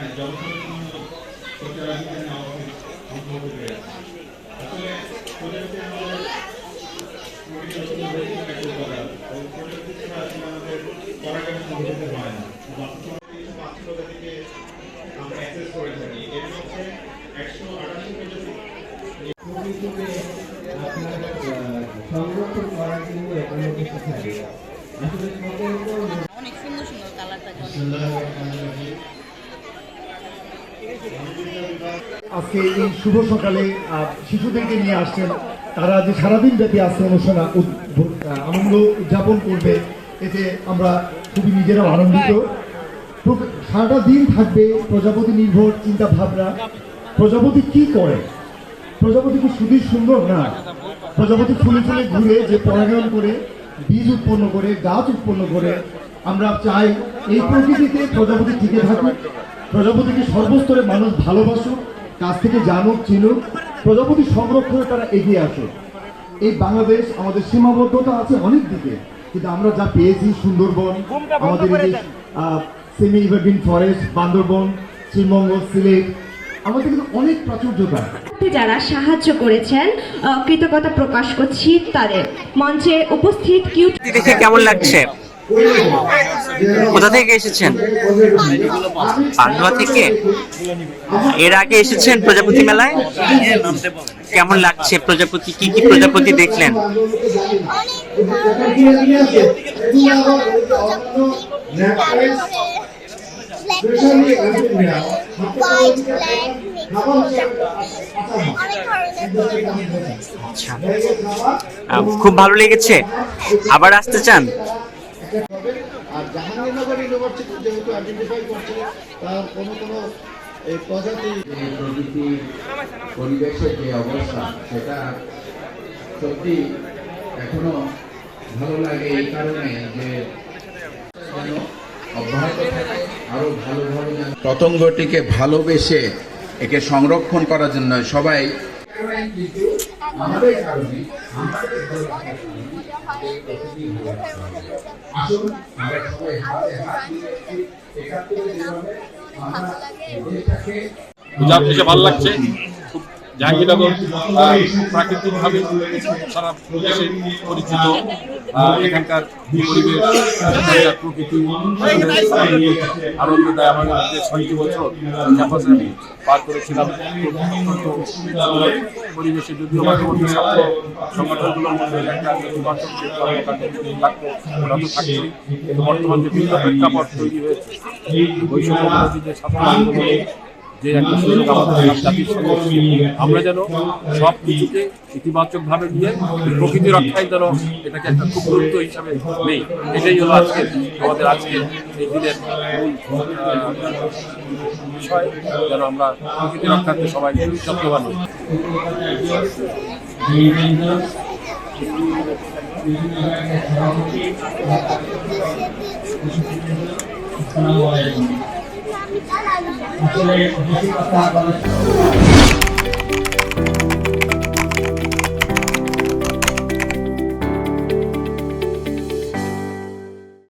হ্যাঁ জনসংখ্যা প্রচারাধিকার আমাকে সম্ভব হয়ে আছে আসলে প্রজাপতি আমাদের থেকে করে থাকি। সংরক্ষণ করার জন্য এখানে কিছু আসলে অনেক সুন্দর সুন্দর কালারটা অনেক আজকে এই শুভ সকালে শিশুদেরকে নিয়ে আসছেন তারা যে সারাদিন ব্যাপী আজকে অনুষ্ঠান আনন্দ উদযাপন করবে, এতে আমরা খুবই নিজেরাও আনন্দিত। সারাটা দিন থাকবে প্রজাপতি নির্ভর চিন্তা ভাবনা প্রজাপতি কি করে? প্রজাপতি কি শুধু সুন্দর? না। প্রজাপতি ফুলে ফুলে ঘুরে যে পরাগায়ন করে, বীজ উৎপন্ন করে, গাছ উৎপন্ন করে আমরা চাই এই প্রকৃতিতে প্রজাপতি টিকে থাকুক প্রজাপতিকে সর্বস্তরে মানুষ ভালোবাসুক কাছ থেকে জানুক চিনুক প্রজাপতি সংরক্ষণে তারা এগিয়ে আসুক। এই বাংলাদেশ আমাদের সীমাবদ্ধতা আছে অনেক দিকে কিন্তু আমরা যা পেয়েছি সুন্দরবন আমাদের এই সেমি ইভারগ্রিন ফরেস্ট বান্দরবন শ্রীমঙ্গ সিলেট আমাদের কিন্তু অনেক প্রাচুর্যতা। যারা সাহায্য করেছেন আহ, কৃতজ্ঞতা প্রকাশ করছি তাদের মঞ্চে উপস্থিত কিউট দেখে কেমন লাগছে? কোথা থেকে এসেছেন? পান্ডুয়া থেকে? এর আগে এসেছেন প্রজাপতি মেলায়? কেমন লাগছে প্রজাপতি? কি কি প্রজাপতি দেখলেন? আচ্ছা। খুব ভালো লেগেছে। আবার আসতে চান? আর জাহাঙ্গীরনগর ইউনিভার্সিটি যেহেতু আইডেন্টিফাই করছে তার কোনো কোনো এই প্রজাতি প্রকৃতি পরিবেশের যে অবস্থা সেটা সত্যি এখনও ভালো লাগে এই কারণে যে অব্যাহত থাকে আরও পতঙ্গটিকে ভালোবেসে একে সংরক্ষণ করার জন্য সবাই আমাদের কারণে আমাদের আমরা দেশটাকে পূজা ভালো লাগছে? জাহাঙ্গীরনগর প্রাকৃতিকভাবে সারা দেশে পরিচিত এখানকার পরিবেশ প্রকৃতি আসলে আনন্দ দেয় আমাদের যে ছয়টি বছর ক্যাম্পাসে আমি পার করেছিলাম পরিবেশে সংগঠনগুলোর মধ্যে বর্তমান যে ভিন্ন প্রেক্ষাপট তৈরি হয়েছে বৈষম্য বিরোধী যে যে একটা সুযোগ আমাদের আমরা যেন সব কিছুকে ইতিবাচক ভাবে নিয়ে প্রকৃতি রক্ষায় যেন এটাকে একটা খুব গুরুত্ব হিসাবে নেই। এটাই হলো আজকে আমাদের আজকে এই দিনের বিষয়, যেন আমরা প্রকৃতি রক্ষার্থে সবাই যত্নবান হই 你在哪呢我想问你